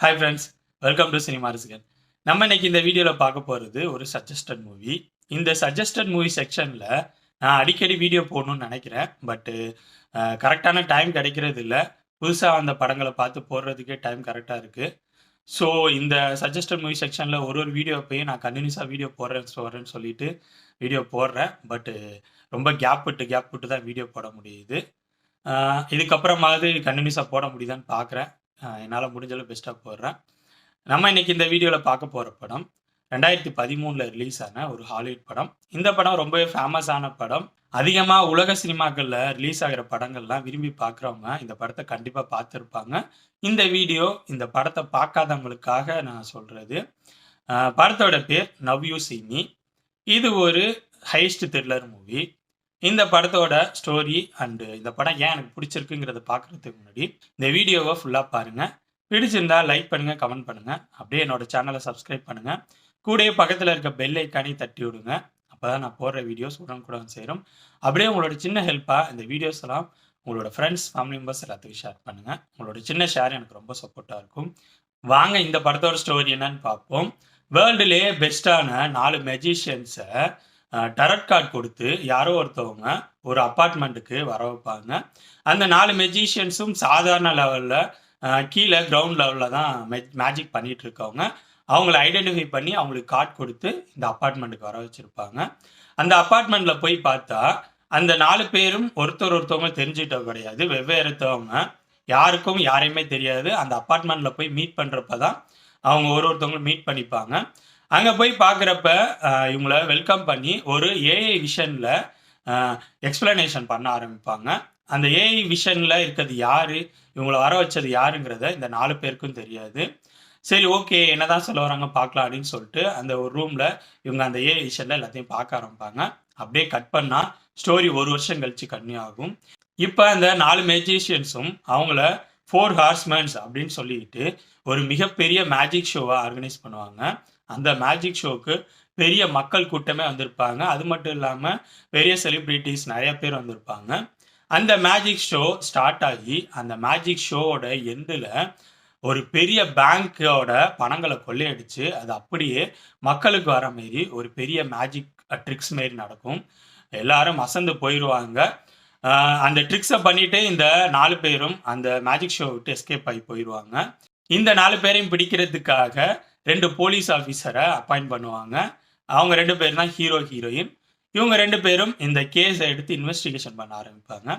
Hi friends welcome to cinema Rasigan நம்ம இன்னைக்கு இந்த வீடியோவில் பார்க்க போகிறது ஒரு சஜஸ்டட் மூவி இந்த சஜஸ்டட் மூவி செக்ஷனில் நான் அடிக்கடி வீடியோ போடணும்னு நினைக்கிறேன். பட்டு கரெக்டான டைம் கிடைக்கிறது இல்லை. புதுசாக அந்த படங்களை பார்த்து போடுறதுக்கே டைம் கரெக்டாக இருக்குது ஸோ இந்த சஜஸ்டட் மூவி செக்ஷனில் ஒரு ஒரு வீடியோ போய் நான் கண்டினியூஸாக வீடியோ போடுறேன் போடுறேன்னு சொல்லிட்டு வீடியோ போடுறேன். பட்டு ரொம்ப கேப் விட்டு கேப் விட்டு தான் வீடியோ போட முடியுது. இதுக்கப்புறமாவது கண்டினியூஸாக போட முடியுதான்னு பார்க்குறேன். என்னால் முடிஞ்சளவு பெஸ்ட்டாக போடுறேன். நம்ம இன்னைக்கு இந்த வீடியோவில் பார்க்க போகிற படம் ரெண்டாயிரத்தி பதிமூணில் ரிலீஸ் ஆன ஒரு ஹாலிவுட் படம். இந்த படம் ரொம்பவே ஃபேமஸான படம். அதிகமாக உலக சினிமாக்களில் ரிலீஸ் ஆகிற படங்கள்லாம் விரும்பி பார்க்குறவங்க இந்த படத்தை கண்டிப்பாக பார்த்துருப்பாங்க. இந்த வீடியோ இந்த படத்தை பார்க்காதவங்களுக்காக நான் சொல்கிறது படத்தோட பேர் நவ் யூ இது ஒரு ஹைஸ்ட் த்ரில்லர் மூவி இந்த படத்தோட ஸ்டோரி அண்டு இந்த படம் ஏன் எனக்கு பிடிச்சிருக்குங்கிறத பார்க்குறதுக்கு முன்னாடி இந்த வீடியோவை ஃபுல்லாக பாருங்கள் பிடிச்சிருந்தா லைக் பண்ணுங்கள் கமெண்ட் பண்ணுங்கள் அப்படியே என்னோட சேனலை சப்ஸ்கிரைப் பண்ணுங்கள் கூடயே பக்கத்தில் இருக்க பெல் ஐக்கானே தட்டி விடுங்க. அப்போ தான் நான் போடுற வீடியோஸ் உடனுக்குடன் சேரும். அப்படியே உங்களோட சின்ன ஹெல்ப்பாக இந்த வீடியோஸ் எல்லாம் உங்களோட ஃப்ரெண்ட்ஸ் ஃபேமிலி மெம்பர்ஸ் எல்லாத்துக்கும் ஷேர் பண்ணுங்கள் உங்களோட சின்ன ஷேர் எனக்கு ரொம்ப சப்போர்ட்டாக இருக்கும். வாங்க இந்த படத்தோட ஸ்டோரி என்னன்னு பார்ப்போம். வேர்ல்டுலேயே பெஸ்ட்டான நாலு மெஜிஷியன்ஸை டரட் கார்டு கொடுத்து யாரோ ஒருத்தவங்க ஒரு அப்பார்ட்மெண்ட்டுக்கு வர வைப்பாங்க. அந்த நாலு மெஜிஷியன்ஸும் சாதாரண லெவலில் கீழே கிரவுண்ட் லெவலில் தான் மேஜிக் பண்ணிகிட்டு இருக்கவங்க. அவங்கள ஐடென்டிஃபை பண்ணி அவங்களுக்கு கார்டு கொடுத்து இந்த அப்பார்ட்மெண்ட்டுக்கு வர வச்சுருப்பாங்க. அந்த அப்பார்ட்மெண்ட்டில் போய் பார்த்தா அந்த நாலு பேரும் ஒருத்தர் ஒருத்தவங்க தெரிஞ்சுக்கிட்ட கிடையாது. வெவ்வேறுத்தவங்க. யாருக்கும் யாரையுமே தெரியாது. அந்த அப்பார்ட்மெண்ட்டில் போய் மீட் பண்ணுறப்ப தான் அவங்க ஒரு ஒருத்தவங்களும் மீட் பண்ணிப்பாங்க. அங்கே போய் பார்க்குறப்ப இவங்கள வெல்கம் பண்ணி ஒரு ஏஐ விஷனில் எக்ஸ்பிளனேஷன் பண்ண ஆரம்பிப்பாங்க. அந்த ஏஐ விஷனில் இருக்கிறது யார்? இவங்களை வர வச்சது யாருங்கிறத இந்த நாலு பேருக்கும் தெரியாது. சரி ஓகே என்னதான் சொல்ல வராங்க பார்க்கலாம் அப்படின்னு சொல்லிட்டு அந்த ஒரு ரூமில் இவங்க அந்த ஏஐ விஷனில் எல்லாத்தையும் பார்க்க ஆரம்பிப்பாங்க. அப்படியே கட் பண்ணால் ஸ்டோரி ஒரு வருஷம் கழிச்சு கன்னியாகும் இப்போ அந்த நாலு மேஜிஷியன்ஸும் அவங்கள ஃபோர் ஹார்ஸ்மேன்ஸ் அப்படின்னு சொல்லிட்டு ஒரு மிகப்பெரிய மேஜிக் ஷோவை ஆர்கனைஸ் பண்ணுவாங்க. அந்த மேஜிக் ஷோவுக்கு பெரிய மக்கள் கூட்டமே வந்திருப்பாங்க. அது மட்டும் இல்லாமல் பெரிய செலிப்ரிட்டிஸ் நிறைய பேர் வந்திருப்பாங்க. அந்த மேஜிக் ஷோ ஸ்டார்ட் ஆகி அந்த மேஜிக் ஷோவோட எண்டில் ஒரு பெரிய பேங்க்கோட பணங்களை கொள்ளையடிச்சு அது அப்படியே மக்களுக்கு வர மாரி ஒரு பெரிய மேஜிக் ட்ரிக்ஸ் மாரி நடக்கும். எல்லாரும் அசந்து போயிடுவாங்க அந்த ட்ரிக்ஸை பண்ணிட்டு இந்த நாலு பேரும் அந்த மேஜிக் ஷோ விட்டு எஸ்கேப் ஆகி போயிடுவாங்க இந்த நாலு பேரையும் பிடிக்கிறதுக்காக ரெண்டு போலீஸ் ஆஃபீஸரை அப்பாயிண்ட் பண்ணுவாங்க. அவங்க ரெண்டு பேர் தான் ஹீரோ ஹீரோயின் இவங்க ரெண்டு பேரும் இந்த கேஸை எடுத்து இன்வெஸ்டிகேஷன் பண்ண ஆரம்பிப்பாங்க.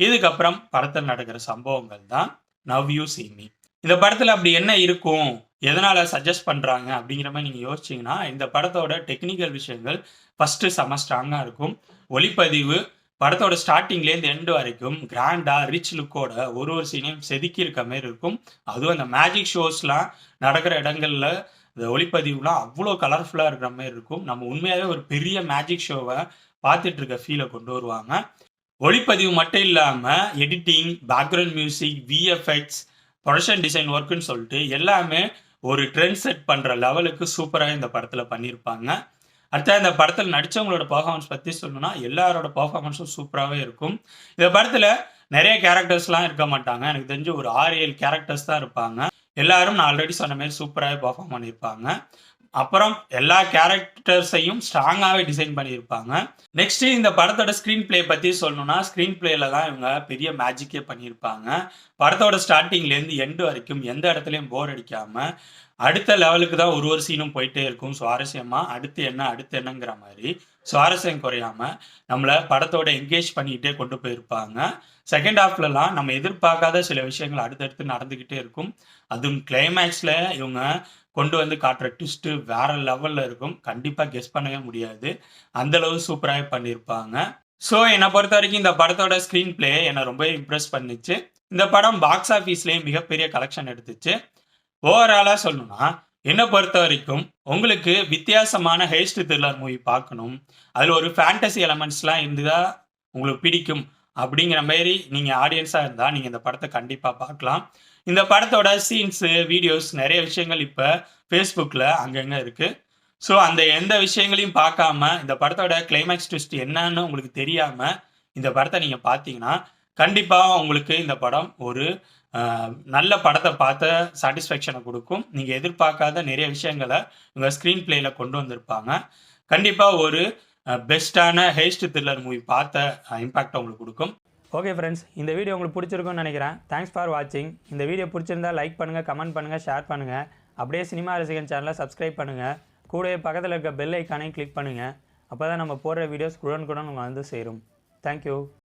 இதுக்கப்புறம் படத்தில் நடக்கிற சம்பவங்கள் தான் நவ் யூ சீமி இந்த படத்தில் அப்படி என்ன இருக்கும்? எதனால் சஜஸ்ட் பண்ணுறாங்க அப்படிங்கிற மாதிரி நீங்கள் யோசிச்சிங்கன்னா இந்த படத்தோட டெக்னிக்கல் விஷயங்கள் ஃபஸ்ட்டு செம ஸ்ட்ராங்காக இருக்கும். ஒளிப்பதிவு படத்தோட ஸ்டார்டிங்லேருந்து எண்டு வரைக்கும் கிராண்டா ரிச் லுக்கோட ஒரு ஒரு சீனையும் செதுக்கி இருக்க மாதிரி இருக்கும். அதுவும் அந்த மேஜிக் ஷோஸ்லாம் நடக்கிற இடங்கள்ல இந்த ஒளிப்பதிவுலாம் அவ்வளோ கலர்ஃபுல்லாக இருக்கிற மாதிரி இருக்கும். நம்ம உண்மையாகவே ஒரு பெரிய மேஜிக் ஷோவை பார்த்துட்டு இருக்க ஃபீலை கொண்டு வருவாங்க. ஒளிப்பதிவு மட்டும் இல்லாமல் editing background music VFX production design ஒர்க்குன்னு சொல்லிட்டு எல்லாமே ஒரு ட்ரெண்ட் செட் பண்ணுற லெவலுக்கு சூப்பராக இந்த படத்தில் பண்ணியிருப்பாங்க அடுத்த இந்த படத்தில் நடித்தவங்களோட பர்ஃபார்மன்ஸ் பற்றி சொல்லணும்னா எல்லாரோட பர்ஃபார்மன்ஸும் சூப்பராகவே இருக்கும். இந்த படத்தில் நிறைய கேரக்டர்ஸ்லாம் இருக்க மாட்டாங்க. எனக்கு தெரிஞ்சு ஒரு ஆறு ஏழு கேரக்டர்ஸ் தான் இருப்பாங்க. எல்லாரும் நான் ஆல்ரெடி சொன்ன மாதிரி சூப்பராகவே பர்ஃபார்ம் பண்ணியிருப்பாங்க. அப்புறம் எல்லா கேரக்டர்ஸையும் ஸ்ட்ராங்காகவே டிசைன் பண்ணியிருப்பாங்க. நெக்ஸ்ட் இந்த படத்தோட ஸ்க்ரீன் பிளே பற்றி சொல்லணும்னா ஸ்க்ரீன் பிளேல தான் இவங்க பெரிய மேஜிக்கே பண்ணியிருப்பாங்க. படத்தோட ஸ்டார்டிங்லேருந்து எண்டு வரைக்கும் எந்த இடத்துலையும் போர் அடிக்காமல் அடுத்த லெவலுக்கு தான் ஒரு ஒரு சீனும் போயிட்டே இருக்கும். சுவாரஸ்யமாக அடுத்து என்ன அடுத்து என்னங்கிற மாதிரி. சுவாரஸ்யம் குறையாம நம்மளை படத்தோட என்கேஜ் பண்ணிக்கிட்டே கொண்டு போயிருப்பாங்க. செகண்ட் ஹாஃப்லலாம் நம்ம எதிர்பார்க்காத சில விஷயங்கள் அடுத்தடுத்து நடந்துக்கிட்டே இருக்கும். அதுவும் கிளைமேக்ஸில் இவங்க கொண்டு வந்து காட்டுற ட்விஸ்ட்டு வேற லெவலில் இருக்கும். கண்டிப்பாக கெஸ் பண்ணவே முடியாது. அந்த அளவு சூப்பராகவே பண்ணியிருப்பாங்க ஸோ என்னை பொறுத்த வரைக்கும் இந்த படத்தோட ஸ்க்ரீன் பிளே என்னை ரொம்ப இம்ப்ரெஸ் பண்ணிச்சு. இந்த படம் பாக்ஸ் ஆஃபீஸ்லேயும் மிகப்பெரிய கலெக்ஷன் எடுத்துச்சு. ஓவராலாக சொல்லணும்னா என்னை பொறுத்த வரைக்கும் உங்களுக்கு வித்தியாசமான ஹெய்ஸ்ட் த்ரில்லர் மூவி பார்க்கணும். அதில் ஒரு ஃபேண்டசி எலமெண்ட்ஸ்லாம் இருந்துதா உங்களுக்கு பிடிக்கும் அப்படிங்கிற மாதிரி நீங்கள் ஆடியன்ஸாக இருந்தால் நீங்கள் இந்த படத்தை கண்டிப்பாக பார்க்கலாம். இந்த படத்தோட சீன்ஸு வீடியோஸ் நிறைய விஷயங்கள் இப்போ ஃபேஸ்புக்கில் அங்கங்கே இருக்குது ஸோ அந்த எந்த விஷயங்களையும் பார்க்காம இந்த படத்தோட கிளைமேக்ஸ் ட்விஸ்ட் என்னன்னு உங்களுக்கு தெரியாமல் இந்த படத்தை நீங்கள் பார்த்தீங்கன்னா கண்டிப்பாக உங்களுக்கு இந்த படம் ஒரு நல்ல படத்தை பார்த்த சாட்டிஸ்ஃபேக்ஷனை கொடுக்கும். நீங்கள் எதிர்பார்க்காத நிறைய விஷயங்களை உங்கள் ஸ்க்ரீன் பிளேயில் கொண்டு வந்திருப்பாங்க. கண்டிப்பாக ஒரு பெஸ்ட்டான ஹேஸ்ட் த்ரில்லர் மூவி பார்த்த இம்பாக்ட் உங்களுக்கு கொடுக்கும். ஓகே ஃப்ரெண்ட்ஸ் இந்த வீடியோ உங்களுக்கு பிடிச்சிருக்கும்னு நினைக்கிறேன். தேங்க்ஸ் ஃபார் வாட்சிங் இந்த வீடியோ பிடிச்சிருந்தா லைக் பண்ணுங்கள் கமெண்ட் பண்ணுங்கள் ஷேர் பண்ணுங்கள் அப்படியே சினிமா ரசிகன் சேனலை சப்ஸ்கிரைப் பண்ணுங்கள் கூடவே பக்கத்தில் இருக்க பெல் ஐக்கானையும் கிளிக் பண்ணுங்கள் அப்போ தான் நம்ம போடுற வீடியோஸ் குடன் உங்களுக்கு வந்து சேரும். தேங்க்யூ